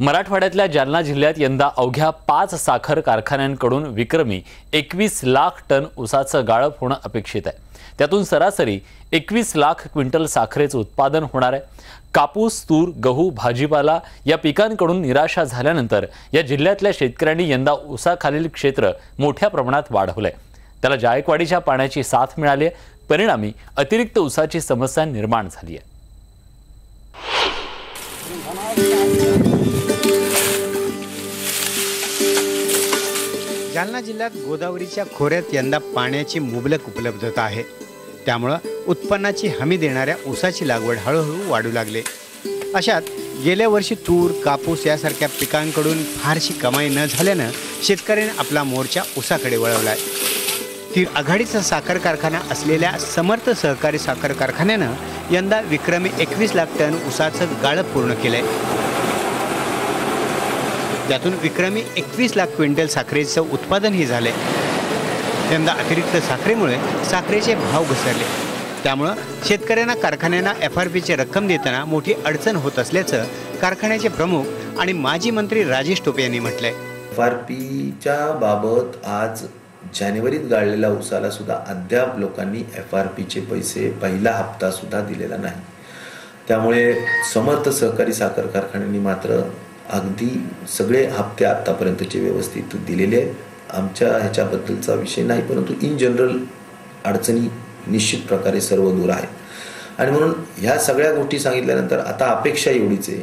मराठवाड्यातल्या जालना जिल्ह्यात यंदा अवघ्या पाच साखर कारखान्यांकडून विक्रमी एकवीस लाख टन ऊसाचं गाळप होणं अपेक्षित आहे. त्यातून सरासरी एकवीस लाख क्विंटल साखरेचं उत्पादन होणार आहे. कापूस तूर गहू भाजीपाला या पिकांकडून निराशा झाल्यानंतर या जिल्ह्यातल्या शेतकऱ्यांनी यंदा ऊसाखालील क्षेत्र मोठ्या प्रमाणात वाढवलंय. त्याला जायकवाडीच्या पाण्याची साथ मिळाली आहे. परिणामी अतिरिक्त ऊसाची समस्या निर्माण झाली आहे. जालना जिल्ह्यात गोदावरीच्या खोऱ्यात यंदा पाण्याची मुबलक उपलब्धता आहे. त्यामुळं उत्पन्नाची हमी देणाऱ्या ऊसाची लागवड हळूहळू वाढू लागले. अशात गेल्या वर्षी तूर कापूस यासारख्या पिकांकडून फारशी कमाई न झाल्यानं शेतकऱ्याने आपला मोर्चा ऊसाकडे वळवलाय. ती आघाडीचा साखर कारखाना असलेल्या समर्थ सहकारी साखर कारखान्यानं यंदा विक्रमी एकवीस लाख टन ऊसाचं गाळप पूर्ण केलं आहे त्यातून विक्रमी एकवीस लाख क्विंटल साखरेचं उत्पादनही झाले यंदा अतिरिक्त साखरेमुळे साखरेचे भाव घसरले. त्यामुळं शेतकऱ्यांना कारखान्यांना एफ आर पीची रक्कम देताना मोठी अडचण होत असल्याचं कारखान्याचे प्रमुख आणि माजी मंत्री राजेश टोपे यांनी म्हटलंय. एफ आर पीच्या बाबत आज जानेवारीत गाळलेल्या उसाला सुद्धा अद्याप लोकांनी एफ आर पीचे पैसे पहिला हप्ता सुद्धा दिलेला नाही. त्यामुळे समर्थ सहकारी साखर कारखान्यांनी मात्र अगदी सगळे हप्ते आत्तापर्यंतचे व्यवस्थित दिलेले आहेत. आमच्या ह्याच्याबद्दलचा विषय नाही परंतु इन जनरल अडचणी निश्चित प्रकारे सर्व दूर आहेत. आणि म्हणून ह्या सगळ्या गोष्टी सांगितल्यानंतर आता अपेक्षा एवढीच आहे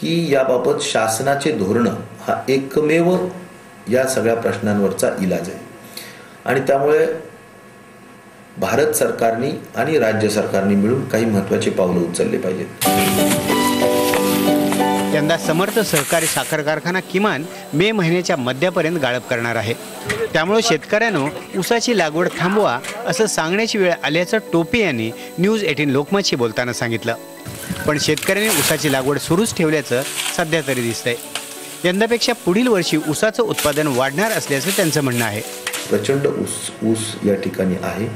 की याबाबत शासनाचे धोरणं हा एकमेव या सगळ्या प्रश्नांवरचा इलाज आहे. आणि त्यामुळे भारत सरकारने आणि राज्य सरकारने मिळून काही महत्त्वाचे पावलं उचलले पाहिजेत. यंदा समर्थ सहकारी साखर कारखाना किमान मे महिन्याच्या मध्यापर्यंत गाळप करणार आहे. त्यामुळे शेतकऱ्यांनो ऊसाची लागवड थांबवा असं सांगण्याची वेळ आल्याचं टोपे यांनी न्यूज एटीन लोकमतशी बोलताना सांगितलं. पण शेतकऱ्यांनी ऊसाची लागवड सुरूच ठेवल्याचं सध्या तरी दिसतंय. यंदापेक्षा पुढील वर्षी ऊसाचं उत्पादन वाढणार असल्याचं त्यांचं म्हणणं आहे. प्रचंड ऊस ऊस या ठिकाणी आहे.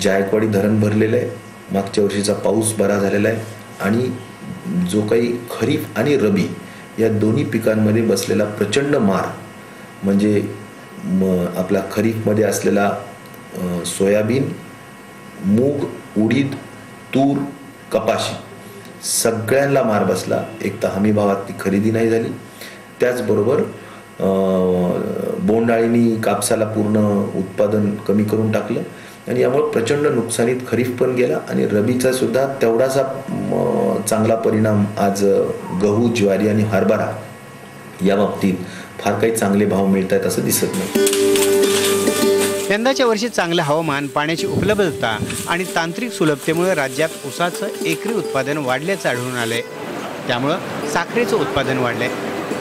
जायकवाडी धरण भरलेलं आहे. मागच्या वर्षीचा पाऊस बरा झालेला आहे. आणि जो काही खरीप आणि रबी या दोन्ही पिकांमध्ये बसलेला प्रचंड मार म्हणजे म आपला खरीपमध्ये असलेला सोयाबीन मूग उडीद तूर कपाशी सगळ्यांना मार बसला. एक तर हमी भावात ती खरेदी नाही झाली. त्याचबरोबर बोंडाळीनी कापसाला पूर्ण उत्पादन कमी करून टाकलं. आणि यामुळे प्रचंड नुकसानीत खरीप पण गेला आणि रबीचा सुद्धा तेवढासा चांगला परिणाम आज गहू ज्वारी आणि हरभरा या बाबतीत फार काही चांगले भाव मिळत आहेत असं दिसत नाही. यंदाच्या वर्षी चांगलं हवामान पाण्याची उपलब्धता आणि तांत्रिक सुलभतेमुळे राज्यात ऊसाचं एकरी उत्पादन वाढल्याचं आढळून आलंय. त्यामुळं साखरेचं उत्पादन वाढलंय.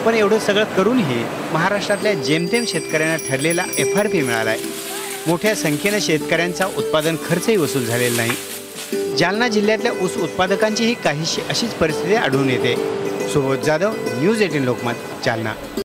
पण एवढं सगळं करूनही महाराष्ट्रातल्या जेमतेम शेतकऱ्यांना ठरलेला एफ आर पी मिळाला आहे मोठ्या संख्येनं शेतकऱ्यांचा उत्पादन खर्चही वसूल झालेला नाही. जालना जिल्ह्यातल्या ऊस उत्पादकांचीही काहीशी अशीच परिस्थिती आढळून येते. Subodh Jadhav news eighteen Lokmat Jalna.